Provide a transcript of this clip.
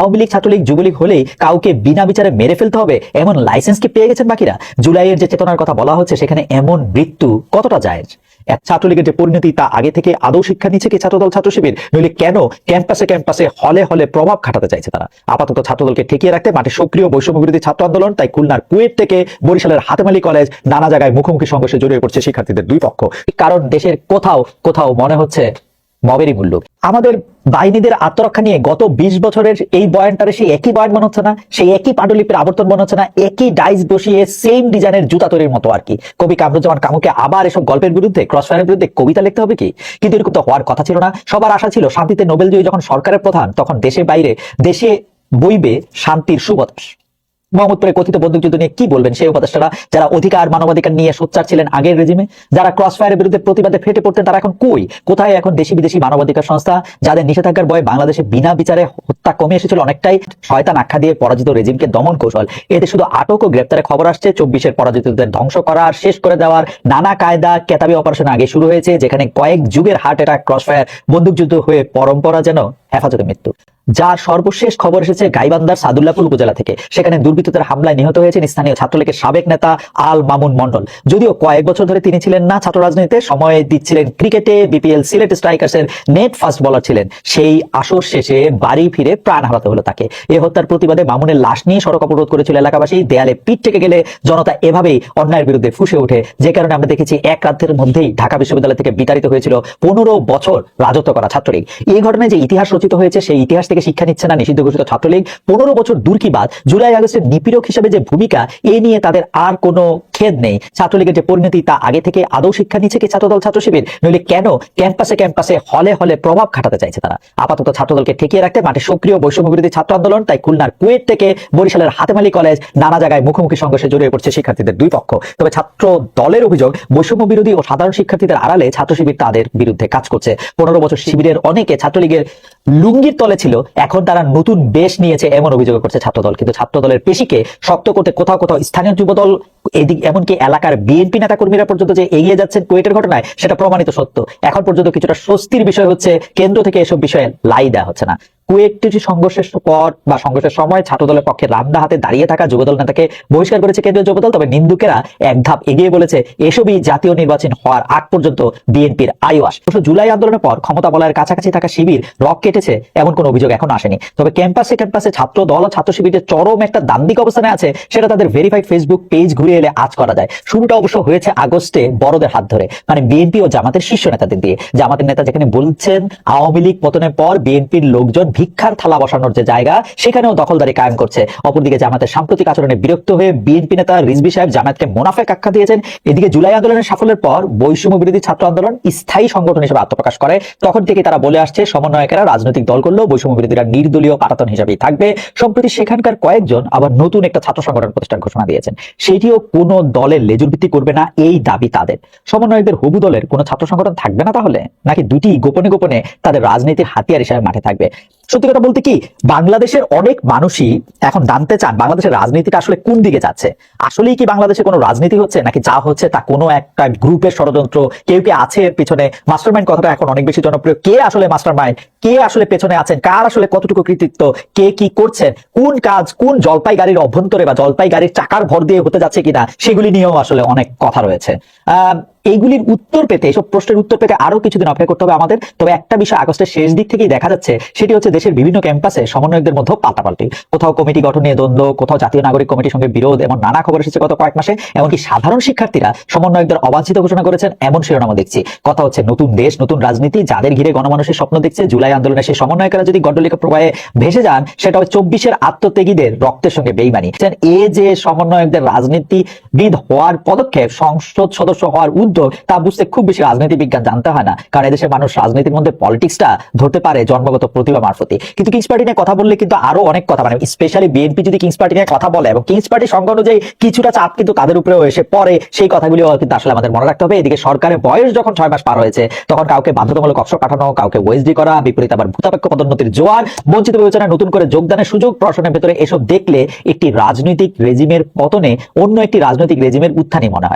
আওয়ামী লীগ, ছাত্রলীগ, যুবলীগ হলেই কাউকে বিনা বিচারে মেরে ফেলতে হবে, এমন লাইসেন্স কি পেয়ে গেছেন বাকিরা? জুলাইয়ের যে চেতনার কথা বলা হচ্ছে, সেখানে এমন মৃত্যু কতটা যায়? এক ছাত্রলীগের যে পরিণতি, তা আগে থেকে আদৌ শিক্ষা নিচ্ছে কি ছাত্রদল ছাত্র শিবির নইলে কেন ক্যাম্পাসে ক্যাম্পাসে হলে হলে প্রভাব খাটাতে চাইছে তারা? আপাতত ছাত্রদলকে ঠেকিয়ে রাখতে মাঠে সক্রিয় বৈষম্য বিরোধী ছাত্র আন্দোলন, তাই খুলনার কুয়েট থেকে বরিশালের হাতেমালি কলেজ নানা জায়গায় মুখোমুখি সংঘর্ষে জড়িয়ে পড়ছে শিক্ষার্থীদের দুই পক্ষ। কারণ দেশের কোথাও কোথাও মনে হচ্ছে মবেরই মূল্য আমাদের বাহিনীদের আত্মরক্ষা নিয়ে গত বিশ বছরের এই বয়ানটারে সেই একই বয়ান মনে হচ্ছে না? সেই একই পাণ্ডুলিপির আবর্তন মনে হচ্ছে না? একই ডাইস বসিয়ে সেম ডিজাইনের জুতা তৈরির মতো আর কি? কবি কামরুজ্জামান কামুকে আবার এসব গল্পের বিরুদ্ধে ক্রস ফায়ারের বিরুদ্ধে কবিতা লিখতে হবে কি? কিন্তু এরকম তো হওয়ার কথা ছিল না। সবার আশা ছিল শান্তিতে নোবেল জয়ী যখন সরকারের প্রধান, তখন দেশে বাইরে দেশে বইবে শান্তির সুবাতাস মোহাম্মদপুরে কথিত বন্দুকযুদ্ধ নিয়ে কি বলবেন? সেই উপদেষ্টারা যারা অধিকার, মানবাধিকার নিয়ে সোচ্চার ছিলেন আগের রেজিমে, যারা ক্রস ফায়ারের বিরুদ্ধে প্রতিবাদে ফেটে পড়তেন, তারা এখন কই? কোথায় এখন দেশি বিদেশি মানবাধিকার সংস্থা, যাদের নিষেধাজ্ঞার বয়ে বাংলাদেশে বিনা বিচারে হত্যা কমে এসেছিল অনেকটাই? শয়তান আখ্যা দিয়ে পরাজিত রেজিমকে দমন কৌশল। এতে শুধু আটক ও গ্রেপ্তারের খবর আসছে, চব্বিশের পরাজিতদের ধ্বংস করার শেষ করে দেওয়ার নানা কায়দা কেতাবি অপারেশন আগে শুরু হয়েছে, যেখানে কয়েক যুগের হার্ট অ্যাটাক ক্রস ফায়ার বন্দুকযুদ্ধ হয়ে পরম্পরা যেন হেফাজতে মৃত্যু। যার সর্বশেষ খবর এসেছে গাইবান্দার সাদুল্লাপুর উপজেলা থেকে। সেখানে দুর্বৃত্তদের হামলায় নিহত হয়েছেন স্থানীয় ছাত্রলীগের সাবেক নেতা আল মামুন মন্ডল যদিও কয়েক বছর ধরে তিনি ছিলেন না ছাত্র রাজনীতিতে, সময় দিচ্ছিলেন ক্রিকেটে, বিপিএল, সিলেট স্ট্রাইকার্সের নেট ফাস্ট বলার ছিলেন। সেই আসর শেষে বাড়ি ফিরে প্রাণ হারাতে হলো তাকে। এ হত্যার প্রতিবাদে মামুনের লাশ নিয়ে সড়ক অবরোধ করেছিল এলাকাবাসী। দেয়ালে পিঠ থেকে গেলে জনতা এভাবেই অন্যায়ের বিরুদ্ধে ফুসে ওঠে। যে কারণে আমরা দেখেছি এক রাতের মধ্যেই ঢাকা বিশ্ববিদ্যালয় থেকে বিতাড়িত হয়েছিল পনেরো বছর রাজত্ব করা ছাত্রলীগ। এই ঘটনায় যে ইতিহাস রচিত হয়েছে, সেই ইতিহাস থেকে শিক্ষা নিচ্ছে না নিষিদ্ধ ঘোষিত ছাত্রলীগ। পনেরো বছর দূর কি বাদ? জুলাই আগস্টের নিপীড়ক হিসেবে যে ভূমিকা, এ নিয়ে তাদের আর কোনো খেদ নেই। ছাত্রলীগের যে পরিণতি, তা আগে থেকে আদৌ শিক্ষা নিচ্ছে কি ছাত্রদল ছাত্র শিবির নইলে কেন ক্যাম্পাসে ক্যাম্পাসে, হলে হলে প্রভাব খাটাতে চাইছে তারা? আপাতত ছাত্রদলকে ঠেকিয়ে রাখতে মাঠে সক্রিয় বৈষম্য বিরোধী ছাত্র আন্দোলন, তাই খুলনার কুয়েট থেকে বরিশালের হাতেমালি কলেজ নানা জায়গায় মুখোমুখি সংঘর্ষে জড়িয়ে পড়ছে শিক্ষার্থীদের দুই পক্ষ। তবে ছাত্র দলের অভিযোগ, বৈষম্য বিরোধী ও সাধারণ শিক্ষার্থীদের আড়ালে ছাত্র শিবির তাদের বিরুদ্ধে কাজ করছে। পনেরো বছর শিবিরের অনেকে ছাত্রলীগের লুঙ্গির তলে ছিল, এখন তারা নতুন বেশ নিয়েছে, এমন অভিযোগ করছে ছাত্রদল। কিন্তু ছাত্রদলের পেশিকে শক্ত করতে কোথাও কোথাও স্থানীয় যুবদল এদিক এমনকি এলাকার বিএনপি নেতা কর্মীরা পর্যন্ত যে এগিয়ে যাচ্ছেন কুয়েটের ঘটনায়, সেটা প্রমাণিত সত্য। এখন পর্যন্ত কিছুটা স্বস্তির বিষয় হচ্ছে, কেন্দ্র থেকে এসব বিষয়ে লাই দেওয়া হচ্ছে না। কুয়েটটি সংঘর্ষের পর বা সংঘর্ষের সময় ছাত্রদলের পক্ষে রামদা হাতে দাঁড়িয়ে থাকা যুবদল নেতাকে বহিষ্কার করেছে কেন্দ্রীয় যুবদল, তবে নিন্দুকেরা এক ধাপ এগিয়ে বলেছে, এসবই জাতীয় নির্বাচন হওয়ার আগ পর্যন্ত বিএনপির অবশ্য জুলাই আন্দোলনের পর ক্ষমতা বলার কাছাকাছি থাকা শিবির রক কেটেছে, এমন কোন অভিযোগ এখন আসেনি। তবে ক্যাম্পাসে ক্যাম্পাসে ছাত্র দল ও ছাত্র শিবিরের চরম একটা দান্দিক অবস্থানে আছে, সেটা তাদের ভেরিফাইড ফেসবুক পেজ ঘুরে এলে আজ করা যায়। শুরুটা অবশ্য হয়েছে আগস্টে বড়দের হাত ধরে। মানে বিএনপি ও জামাতের শীর্ষ নেতাদের দিয়ে। জামাতের নেতা যেখানে বলছেন, আওয়ামী লীগ পতনের পর বিএনপির লোকজন ভিক্ষার থালা বসানোর যে জায়গা, সেখানেও দখলদারি কায়েম করছে। অপরদিকে জামাতের সাম্প্রতিক আচরণে বিরক্ত হয়ে বিএনপি নেতা রিজবি সাহেব জামাতকে মোনাফেক আখ্যা দিয়েছেন। এদিকে জুলাই আন্দোলনের সাফল্যের পর বৈষম্য বিরোধী ছাত্র আন্দোলন স্থায়ী সংগঠন হিসেবে আত্মপ্রকাশ করে। তখন থেকে তারা বলে আসছে, সমন্বয়কেরা রাজনৈতিক দল করলেও বৈষম্য বিরোধীরা নির্দলীয় পাটাতন হিসেবেই থাকবে। সম্প্রতি সেখানকার কয়েকজন আবার নতুন একটা ছাত্র সংগঠন প্রতিষ্ঠার ঘোষণা দিয়েছেন। সেটিও কোনো দলের লেজুর ভিত্তি করবে না, এই দাবি তাদের। সমন্বয়কদের হবু দলের কোনো ছাত্র সংগঠন থাকবে না তাহলে? নাকি দুটি গোপনে গোপনে তাদের রাজনীতির হাতিয়ার হিসেবে মাঠে থাকবে? সত্যি কথা বলতে কি, বাংলাদেশের অনেক মানুষই এখন জানতে চান বাংলাদেশের রাজনীতিটা আসলে কোন দিকে যাচ্ছে। আসলেই কি বাংলাদেশে কোনো রাজনীতি হচ্ছে, নাকি যা হচ্ছে তা কোনো একটা গ্রুপের ষড়যন্ত্র, কেউ কে আছে এর পিছনে? মাস্টারমাইন্ড কথাটা এখন অনেক বেশি জনপ্রিয়। কে আসলে মাস্টারমাইন্ড? কে আসলে পেছনে আছেন? কার আসলে কতটুকু কৃতিত্ব? কে কি করছেন? কোন কাজ, কোন জলপাই গাড়ির অভ্যন্তরে বা জলপাই গাড়ির চাকার ভর দিয়ে হতে যাচ্ছে কিনা, সেগুলি নিয়েও আসলে অনেক কথা রয়েছে। আহ এইগুলির উত্তর পেতে, এসব প্রশ্নের উত্তর পেতে আরও কিছুদিন অপেক্ষা করতে হবে আমাদের। তবে একটা বিষয় আগস্টের শেষ দিক থেকেই দেখা যাচ্ছে, সেটি হচ্ছে দেশের বিভিন্ন ক্যাম্পাসে সমন্বয়কদের মধ্যে পাল্টাপাল্টি। কোথাও কমিটি গঠন নিয়ে দ্বন্দ্ব, কোথাও জাতীয় নাগরিক কমিটির সঙ্গে বিরোধ, এমন নানা খবর এসেছে গত কয়েক মাসে, এমনকি সাধারণ শিক্ষার্থীরা সমন্বয়কদের অবাঞ্ছিত ঘোষণা করেছেন, এমন শিরোনামও দেখছি। কথা হচ্ছে নতুন দেশ, নতুন রাজনীতি, যাদের ঘিরে গণমানুষের স্বপ্ন দেখছে, জুলাই আন্দোলনে সেই সমন্বয়করা যদি গড্ডলিকা প্রবাহে ভেসে যান, সেটা হবে চব্বিশের আত্মত্যাগীদের রক্তের সঙ্গে বেইমানি। এ যে সমন্বয়কদের রাজনীতিবিদ হওয়ার পদক্ষেপ, সংসদ সদস্য হওয়ার উদ্যোগ তা বুঝতে খুব বেশি রাজনীতি বিজ্ঞান জানতে হয় না। কারণ এদেশের মানুষ রাজনীতির মধ্যে পলিটিক্সটা ধরতে পারে জন্মগত প্রতিভা মারফতে কিন্তু কিংস পার্টি নিয়ে কথা বললে কিন্তু আরও অনেক কথা মানে স্পেশালি বিএনপি যদি কিংস পার্টি নিয়ে কথা বলে এবং কিংস পার্টি সংখ্যা অনুযায়ী কিছুটা চাপ কিন্তু তাদের উপরেও এসে পরে সেই কথাগুলি কিন্তু আসলে আমাদের মনে রাখতে হবে। এদিকে সরকারের বয়স যখন ছয় মাস পার হয়েছে, তখন কাউকে বাধ্যতামূলক অবসর পাঠানো, কাউকে ওয়েসডি করা, বিপরীত আবার ভূতাপেক্ষ পদোন্নতির জোয়ার, বঞ্চিত বিবেচনায় নতুন করে যোগদানের সুযোগ, প্রশ্নের ভেতরে এসব দেখলে একটি রাজনৈতিক রেজিমের পতনে অন্য একটি রাজনৈতিক রেজিমের উত্থানই মনে হয়।